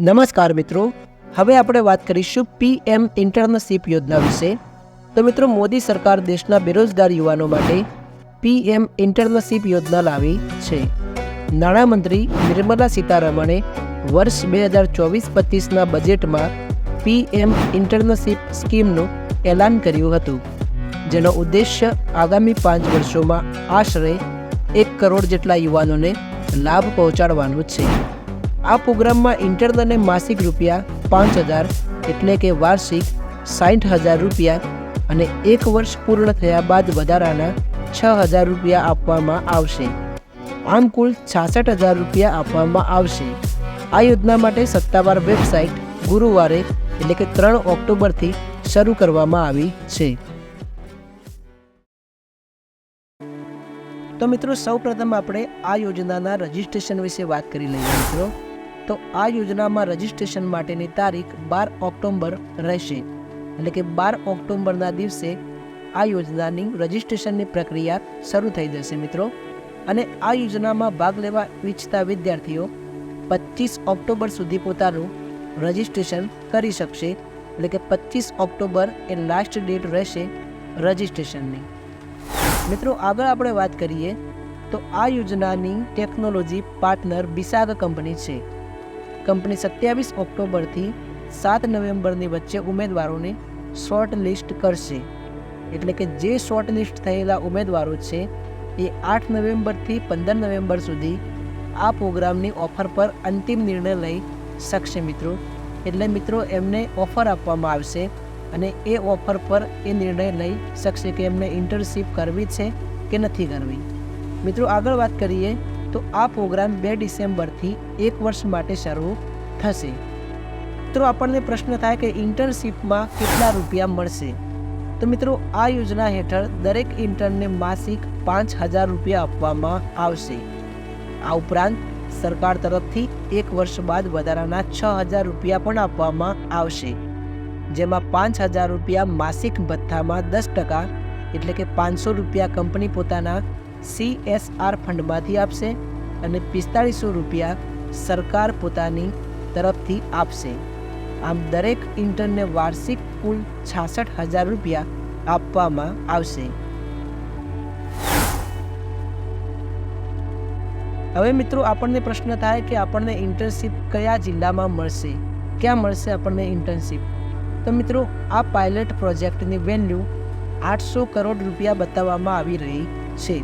નમસ્કાર મિત્રો. હવે આપણે વાત કરીશું પીએમ ઇન્ટર્નશીપ યોજના વિશે. તો મિત્રો, મોદી સરકાર દેશના બેરોજગાર યુવાનો માટે પીએમ ઇન્ટર્નશીપ યોજના લાવી છે. નાણામંત્રી નિર્મલા સીતારમણે વર્ષ બે હજાર ચોવીસ પચીસના બજેટમાં પીએમ ઇન્ટર્નશીપ સ્કીમનું એલાન કર્યું હતું, જેનો ઉદ્દેશ્ય આગામી પાંચ વર્ષોમાં આશરે એક કરોડ જેટલા યુવાનોને લાભ પહોંચાડવાનો છે. આ પ્રોગ્રામમાં ઇન્ટર્નને માસિક રૂપિયા પાંચ હજાર એટલે કે વાર્ષિક સાઠ હજાર રૂપિયા અને એક વર્ષ પૂર્ણ થયા બાદ વધારાના છ હજાર રૂપિયા આપવામાં આવશે. આમ કુલ છાસઠ હજાર રૂપિયા આપવામાં આવશે. આ યોજના માટે સત્તાવાર વેબસાઇટ ગુરુવારે એટલે કે ત્રણ ઓક્ટોબરથી શરૂ કરવામાં આવી છે. તો મિત્રો, સૌપ્રથમ આપણે આ યોજનાના રજિસ્ટ્રેશન વિશે વાત કરી લઈએ મિત્રો. તો આ યોજનામાં રજિસ્ટ્રેશન માટેની તારીખ બાર ઓક્ટોબર રહેશે. એટલે કે બાર ઓક્ટોબરના દિવસે આ યોજનાની રજિસ્ટ્રેશનની પ્રક્રિયા શરૂ થઈ જશે મિત્રો. અને આ યોજનામાં ભાગ લેવા ઈચ્છતા વિદ્યાર્થીઓ પચીસ ઓક્ટોબર સુધી પોતાનું રજિસ્ટ્રેશન કરી શકશે. એટલે કે પચીસ ઓક્ટોબર એ લાસ્ટ ડેટ રહેશે રજિસ્ટ્રેશનની. મિત્રો, આગળ આપણે વાત કરીએ તો આ યોજનાની ટેકનોલોજી પાર્ટનર બિસાગ કંપની છે. કંપની સત્યાવીસ ઓક્ટોબરથી સાત નવેમ્બરની વચ્ચે ઉમેદવારોને શોર્ટ લિસ્ટ કરશે. એટલે કે જે શોર્ટ લિસ્ટ થયેલા ઉમેદવારો છે, એ આઠ નવેમ્બરથી પંદર નવેમ્બર સુધી આ પ્રોગ્રામની ઓફર પર અંતિમ નિર્ણય લઈ શકશે મિત્રો. એટલે મિત્રો, એમને ઓફર આપવામાં આવશે અને એ ઓફર પર એ નિર્ણય લઈ શકશે કે એમને ઇન્ટર્નશીપ કરવી છે કે નથી કરવી. મિત્રો, આગળ વાત કરીએ તો આ પ્રોગ્રામ બે ડિસેમ્બરથી એક વર્ષ માટે શરૂ થશે. મિત્રો, આપણને પ્રશ્ન થાય કે ઇન્ટર્નશીપમાં કેટલા રૂપિયા મળશે? તો મિત્રો, આ યોજના હેઠળ દરેક ઇન્ટર્નને માસિક પાંચ હજાર રૂપિયા આપવામાં આવશે. આ ઉપરાંત સરકાર તરફથી એક વર્ષ બાદ વધારાના છ હજાર રૂપિયા પણ આપવામાં આવશે. જેમાં પાંચ હજાર રૂપિયા માસિક ભથ્થામાં દસ ટકા, એટલે કે પાંચસો રૂપિયા કંપની પોતાના સીએસઆર ફંડમાંથી આપશે અને પિસ્તાળીસો રૂપિયા સરકાર પોતાની તરફથી આપશે. આમ દરેક ઇન્ટર્નને વાર્ષિક કુલ છાસઠ હજાર રૂપિયા આપવામાં આવશે. હવે મિત્રો આપણને પ્રશ્ન થાય કે આપણને ઇન્ટર્નશીપ કયા જિલ્લામાં મળશે? ક્યાં મળશે આપણને ઇન્ટર્નશીપ તો મિત્રો, આ પાયલટ પ્રોજેક્ટની વેલ્યુ આઠસો કરોડ રૂપિયા બતાવવામાં આવી રહી છે.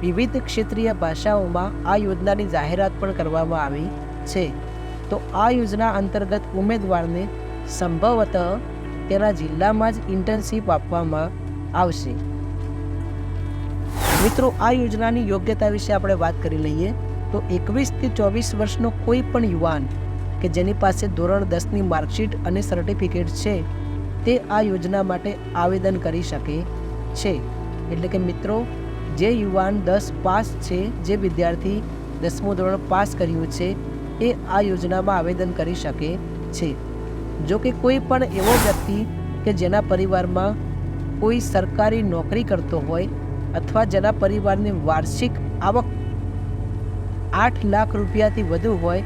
વિવિધ ક્ષેત્રીય ભાષાઓમાં આ યોજનાની જાહેરાત પણ કરવામાં આવી છે. તો આ યોજના અંતર્ગત ઉમેદવારને સંભવતઃ તેના જિલ્લામાં જ ઇન્ટર્નશીપ આપવામાં આવશે. મિત્રો, આ યોજનાની યોગ્યતા વિશે આપણે વાત કરી લઈએ તો એકવીસથી ચોવીસ વર્ષનો કોઈ પણ યુવાન કે જેની પાસે ધોરણ દસની માર્કશીટ અને સર્ટિફિકેટ છે, તે આ યોજના માટે આવેદન કરી શકે છે. એટલે કે મિત્રો જે યુવાન દસ પાસ છે, જે વિદ્યાર્થી દસમું ધોરણ પાસ કર્યું છે, એ આ યોજનામાં આવેદન કરી શકે છે. જો કે કોઈ પણ એવો વ્યક્તિ કે જેના પરિવારમાં કોઈ સરકારી નોકરી કરતો હોય અથવા જેના પરિવારની વાર્ષિક આવક આઠ લાખ રૂપિયાથી વધુ હોય,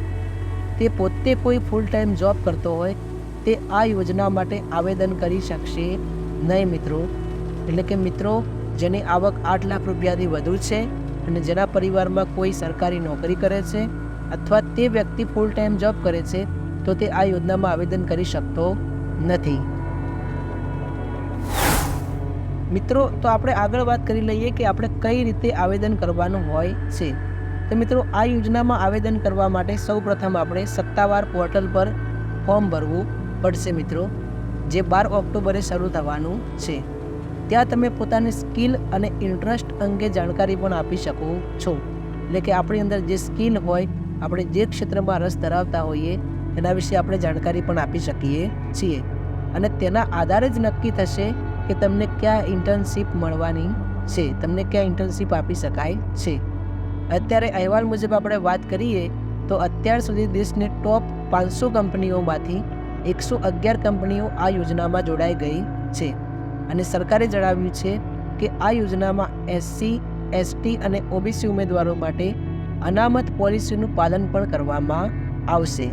તે પોતે કોઈ ફૂલ ટાઈમ જોબ કરતો હોય, તે આ યોજના માટે આવેદન કરી શકશે નહીં મિત્રો. એટલે કે મિત્રો જેની આવક આઠ લાખ રૂપિયાથી વધુ છે અને જેના પરિવારમાં કોઈ સરકારી નોકરી કરે છે અથવા તે વ્યક્તિ ફૂલ ટાઈમ જોબ કરે છે, તો તે આ યોજનામાં આવેદન કરી શકતો નથી. મિત્રો, તો આપણે આગળ વાત કરી લઈએ કે આપણે કઈ રીતે આવેદન કરવાનું હોય છે. તો મિત્રો, આ યોજનામાં આવેદન કરવા માટે સૌપ્રથમ આપણે સત્તાવાર પોર્ટલ પર ફોર્મ ભરવું પડશે મિત્રો, જે બાર ઓક્ટોબરે શરૂ થવાનું છે. ત્યાં તમે પોતાની સ્કિલ અને ઇન્ટરેસ્ટ અંગે જાણકારી પણ આપી શકો છો. એટલે કે આપણી અંદર જે સ્કિલ હોય, આપણે જે ક્ષેત્રમાં રસ ધરાવતા હોઈએ, એના વિશે આપણે જાણકારી પણ આપી શકીએ છીએ. અને તેના આધારે જ નક્કી થશે કે તમને ક્યાં ઇન્ટર્નશીપ મળવાની છે. તમને ક્યાં ઇન્ટર્નશીપ આપી શકાય છે. અત્યારે અહેવાલ મુજબ આપણે વાત કરીએ, તો અત્યાર સુધી દેશની ટોપ પાંચસો કંપનીઓમાંથી એકસો અગિયાર કંપનીઓ આ યોજનામાં જોડાઈ ગઈ છે. અને સરકારે જણાવ્યું છે કે આ યોજનામાં એસસી, એસટી અને ઓબીસી ઉમેદવારો માટે અનામત પોલિસીનું પાલન પણ કરવામાં આવશે.